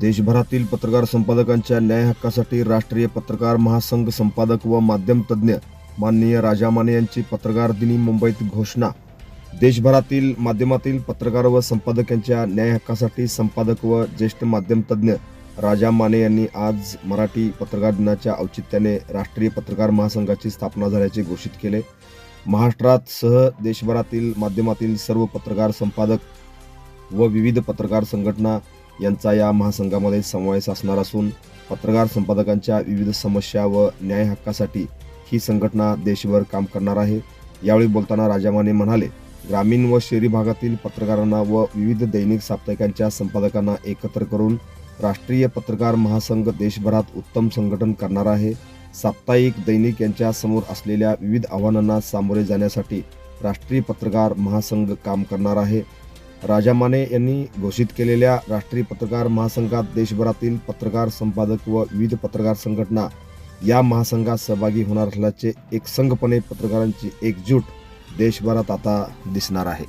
देशभरातील पत्रकार संपादकांच्या न्याय हक्कासाठी राष्ट्रीय पत्रकार महासंघ संपादक व माध्यम तज्ज्ञ माननीय राजा माने यांची पत्रकार दिनी मुंबईत घोषणा. देशभरातील माध्यमातील पत्रकार व संपादक यांच्या न्याय हक्कासाठी संपादक व ज्येष्ठ माध्यम तज्ज्ञ राजा माने यांनी आज मराठी पत्रकार दिनाच्या औचित्याने राष्ट्रीय पत्रकार महासंघाची स्थापना झाल्याचे घोषित केले. महाराष्ट्रात सह देशभरातील माध्यमातील सर्व पत्रकार संपादक व विविध पत्रकार संघटना यांचा या महासंघामध्ये समावेश असणार असून पत्रकार संपादकांच्या विविध समस्या व न्याय हक्कासाठी ही संघटना देशभर काम करणार आहे. यावेळी बोलताना राजामाने म्हणाले ग्रामीण व शहरी भागातील पत्रकारांना व विविध दैनिक साप्ताहिकांच्या संपादकांना एकत्र करून राष्ट्रीय पत्रकार महासंघ देशभरात उत्तम संघटन करणार आहे. साप्ताहिक दैनिक यांच्या समोर असलेल्या विविध आव्हानांना सामोरे जाण्यासाठी राष्ट्रीय पत्रकार महासंघ काम करणार आहे. राजा माने यांनी घोषित केलेल्या राष्ट्रीय पत्रकार महासंघात देशभरातील पत्रकार संपादक व विविध पत्रकार संघटना या महासंघात सहभागी होणार असल्याचे एक संघपणे पत्रकारांची एकजूट देशभरात आता दिसणार आहे.